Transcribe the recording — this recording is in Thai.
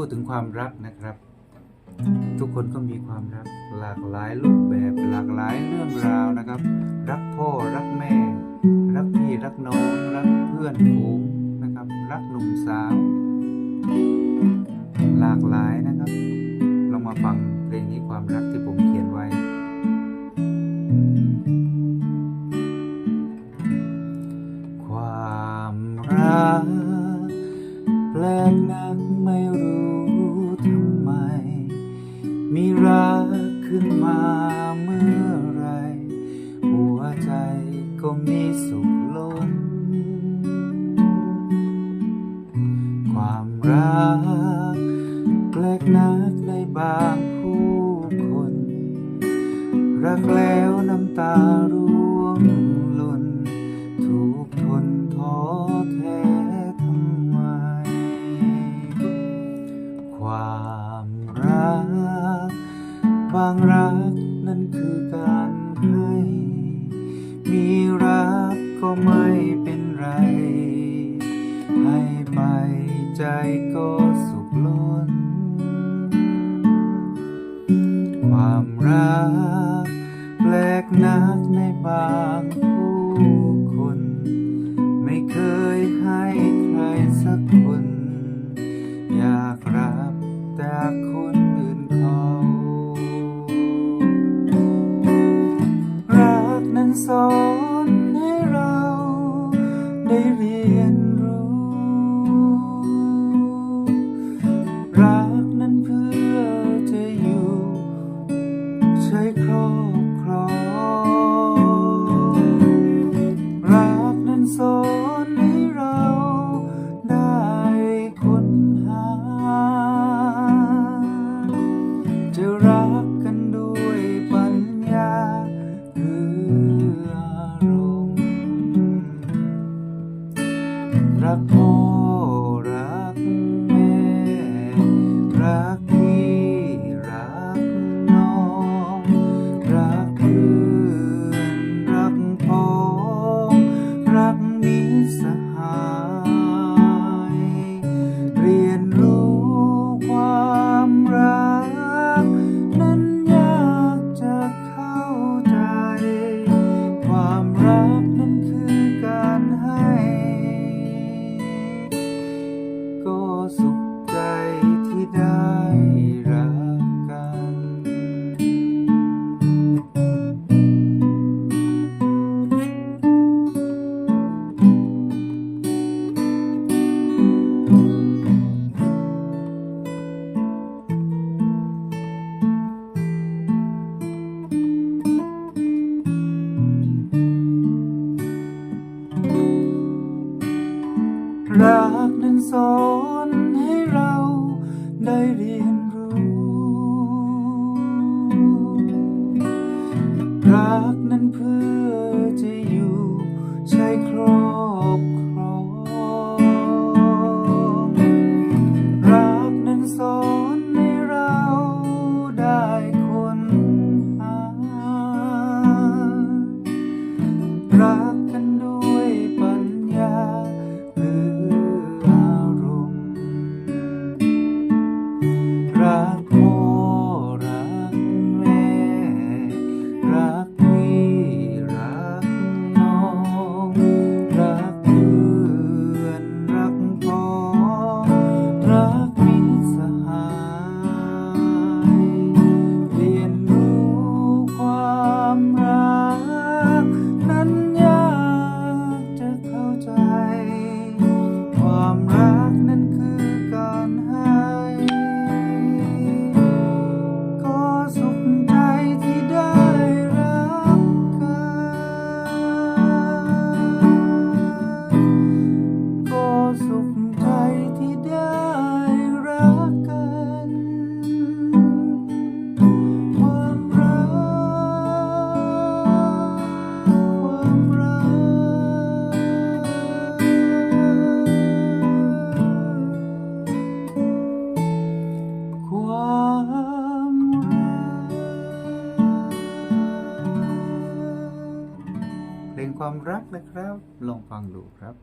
พูดถึงความรักนะครับ ทุกคนก็มีความรักหลากหลายรูปแบบหลากหลายเรื่องราวนะครับ รักพ่อรักแม่ รักพี่รักน้องรักเพื่อนฝูงนะครับ รักหนุ่มสาว หลากหลายนะครับลองมาฟังเพลงนี้ความรักที่ผมเขียนไว้ ความรักแปลกนัก กนักในบางผู้คน รักแล้วน้ำตาร่วงหล่นถูกทนท้อแท้ทำไม ความรัก บางรักนั้นคือการให้มีรักก็ไม่เป็นไร ให้ไปใจก็ นักในบางผู้คน ไม่เคยให้ใครสักคน อยากรับแต่คนอื่นเขา รักนั้นสอง รักพ่อ ได้ ความรักนะครับ ลองฟังดูครับ